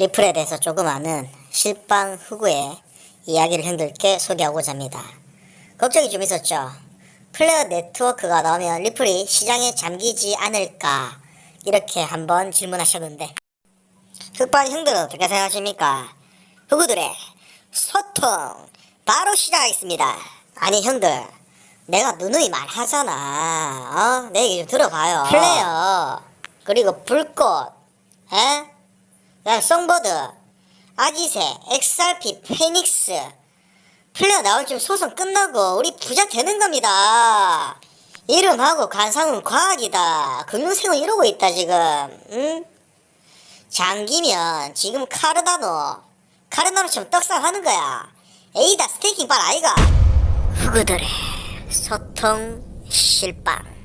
리플에 대해서 조금 아는 실방 후구의 이야기를 형들께 소개하고자 합니다. 걱정이 좀 있었죠. 플레어 네트워크가 나오면 리플이 시장에 잠기지 않을까 이렇게 한번 질문하셨는데 흑반 형들은 어떻게 생각하십니까? 후구들의 소통 바로 시작하겠습니다. 아니 형들 내가 누누이 말하잖아. 어? 내 얘기 좀 들어봐요. 플레어 그리고 불꽃 에? 그다음 송보드 아기새 XRP 페닉스 플레어 나올 쯤 소송 끝나고 우리 부자 되는 겁니다. 이름하고 관상은 과학이다. 금융생은 이러고 있다 지금. 응? 장기면 지금 카르다노 카르다노처럼 떡상하는 거야. 에이다 스테이킹 발 아이가. 후구들의 소통 실방.